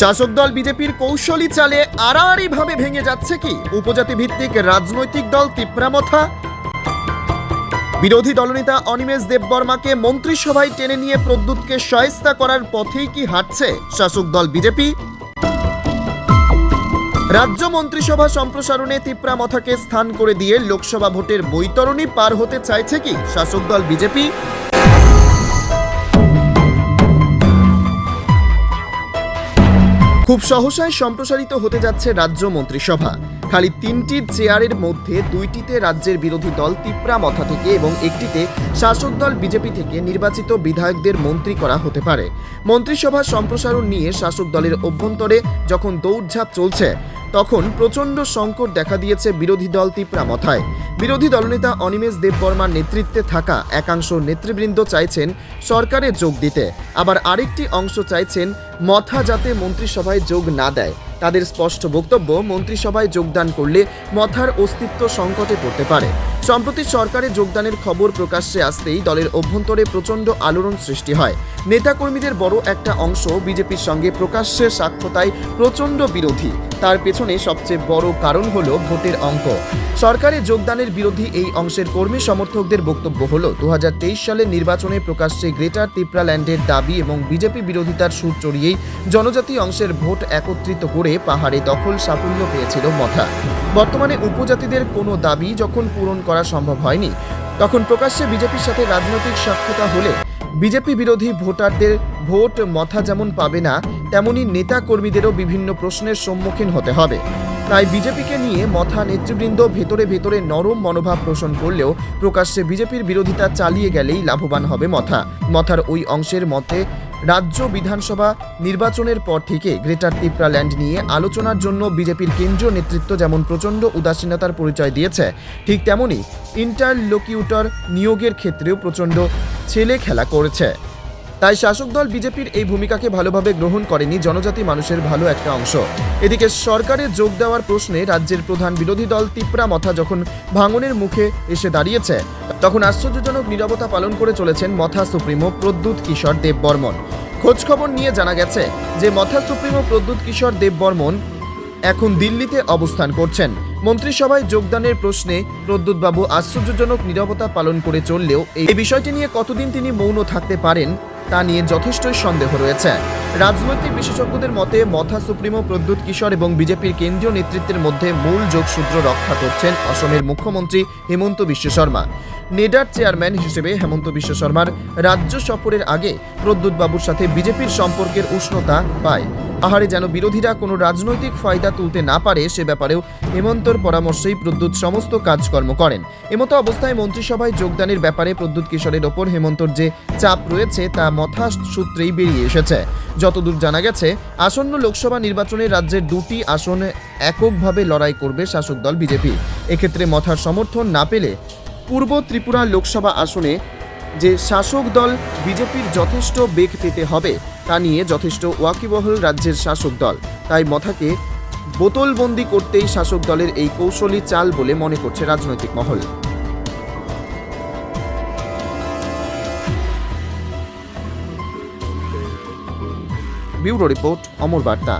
শাসক দল বিজেপির কৌশলী চালে আড়াআড়ি ভাবে ভেঙে যাচ্ছে কি? উপজাতি ভিত্তিক রাজনৈতিক দল তিপ্রামথা? বিরোধী দলনেতা অনিমেষ দেববর্মাকে মন্ত্রিসভায় টেনে নিয়ে প্রদ্যুৎকে সহায়তা করার পথেই কি হাঁটছে শাসক দল বিজেপি? রাজ্য মন্ত্রিসভা সম্প্রসারণে তিপ্রামথাকে স্থান করে দিয়ে লোকসভা ভোটের বৈতরণী পার হতে চাইছে কি শাসক দল বিজেপি? খুব সহসায় সম্প্রসারিত হতে যাচ্ছে রাজ্য মন্ত্রিসভা। খালি তিনটি চেয়ারের মধ্যে দুইটিতে রাজ্যের বিরোধী দল তিপ্রা মথা থেকে এবং একটিতে শাসক দল বিজেপি থেকে নির্বাচিত বিধায়কদের মন্ত্রী করা হতে পারে। মন্ত্রিসভা সম্প্রসারণ নিয়ে শাসক দলের অভ্যন্তরে যখন দৌড়ঝাঁপ চলছে, তখন প্রচণ্ড সংকট দেখা দিয়েছে বিরোধী দল তিপ্রা মথায়। বিরোধী দলনেতা অনিমেষ দেববর্মার নেতৃত্বে থাকা একাংশ নেতৃবৃন্দ চাইছেন সরকারে যোগ দিতে। আবার আরেকটি অংশ চাইছেন মথা যাতে মন্ত্রিসভায় যোগ না দেয়। তাদের স্পষ্ট বক্তব্য, মন্ত্রিসভায় যোগদান করলে মথার অস্তিত্ব সংকটে পড়তে পারে। সম্প্রতি সরকারে যোগদানের খবর প্রকাশ্যে আসতেই দলের অভ্যন্তরে প্রচণ্ড আলোড়ন সৃষ্টি হয়। নেতাকর্মীদের বড় একটা অংশ বিজেপির সঙ্গে প্রকাশ্যে সাক্ষ্যতায় প্রচণ্ড বিরোধী। তার পেছনে সবচেয়ে বড় কারণ হল ভোটের অঙ্ক। সরকারে যোগদানের বিরোধী এই অংশের কর্মী সমর্থকদের বক্তব্য হলো দু সালের নির্বাচনে প্রকাশ্যে গ্রেটার তিপ্রাল্যান্ডের দাবি এবং বিজেপি বিরোধিতার সুর চড়িয়েই জনজাতি অংশের ভোট একত্রিত করে পাহাড়ে দখল সাফল্য পেয়েছিল মথা। বর্তমানে উপজাতিদের কোনো দাবি যখন পূরণ করা সম্ভব হয়নি, তখন প্রকাশ্যে বিজেপির সাথে রাজনৈতিক সাক্ষতা হলে বিজেপি বিরোধী ভোটারদের ভোট মথা যেমন পাবে না, তেমনি নেতা কর্মীদেরও বিভিন্ন প্রশ্নের সম্মুখীন হতে হবে। তাই বিজেপিকে নিয়ে মথা নেতৃবৃন্দ ভেতরে ভেতরে নরম মনোভাব পোষণ করলেও প্রকাশ্যে বিজেপির বিরোধিতা চালিয়ে গেলেই লাভবান হবে মথা। মথার ওই অংশের মতে, রাজ্য বিধানসভা নির্বাচনের পর থেকে গ্রেটার তিপ্রাল্যান্ড নিয়ে আলোচনার জন্য বিজেপির কেন্দ্রীয় নেতৃত্ব যেমন প্রচণ্ড উদাসীনতার পরিচয় দিয়েছে, ঠিক তেমনই ইন্টারলোকিউটর নিয়োগের ক্ষেত্রেও প্রচণ্ড ছেলে খেলা করেছে। তাই শাসক দল বিজেপির এই ভূমিকাকে ভালোভাবে গ্রহণ করেনি জনজাতি মানুষের ভালো একটা অংশ। এদিকে সরকারে যোগ দেওয়ার প্রশ্নে রাজ্যের প্রধান বিরোধী দল তিপ্রা মথা যখন ভাঙনের মুখে এসে দাঁড়িয়েছে, তখন আশ্চর্যজনক নীরবতা পালন করে চলেছেন মথা সুপ্রিমো প্রদ্যুৎ কিশোর দেব বর্মন খোঁজ খবর নিয়ে জানা গেছে যে মথা সুপ্রিমো প্রদ্যুৎ কিশোর দেব বর্মন এখন দিল্লিতে অবস্থান করছেন। মন্ত্রিসভায় যোগদানের প্রশ্নে প্রদ্যুৎবাবু আশ্চর্যজনক নীরবতা পালন করে চললেও এই বিষয়টি নিয়ে কতদিন তিনি মৌন থাকতে পারেন, তা নিয়ে যথেষ্টই সন্দেহ রয়েছে। রাজনৈতিক বিশেষজ্ঞদের মতে মথা সুপ্রিমো প্রদ্যুৎ কিশোর এবং বিজেপির কেন্দ্রীয় নেতৃত্বের মধ্যে মূল যোগসূত্র রক্ষা করছেন অসমের মুখ্যমন্ত্রী হেমন্ত বিশ্ব শর্মা। নেডার চেয়ারম্যান হিসেবে হেমন্ত বিশ্ব শর্মার রাজ্য সফরের আগে প্রদ্যুৎ বাবুর সাথে বিজেপির সম্পর্কের উষ্ণতা পায়। আহারে যেন বিরোধীরা কোনো রাজনৈতিক ফায়দা তুলতে না পারে, সে ব্যাপারেও হেমন্তর পরামর্শেই প্রদ্যুৎ সমস্ত কাজকর্ম করেন। এমতো অবস্থায় মন্ত্রিসভায় যোগদানের ব্যাপারে প্রদ্যুৎ কিশোরের ওপর হেমন্তর যে চাপ রয়েছে, তা মথা সূত্রেই বেরিয়ে এসেছে। যতদূর জানা গেছে, আসন্ন লোকসভা নির্বাচনে রাজ্যের দুটি আসনে এককভাবে লড়াই করবে শাসক দল বিজেপি। এক্ষেত্রে মথার সমর্থন না পেলে পূর্ব ত্রিপুরা লোকসভা আসনে যে শাসক দল বিজেপির যথেষ্ট বেগ পেতে হবে, তা নিয়ে যথেষ্ট ওয়াকিবহল রাজ্যের শাসক দল। তাই মথাকে বোতলবন্দি করতেই শাসক দলের এই কৌশলী চাল বলে মনে করছে রাজনৈতিক মহল। ব্যুরো রিপোর্ট, অমর বার্তা।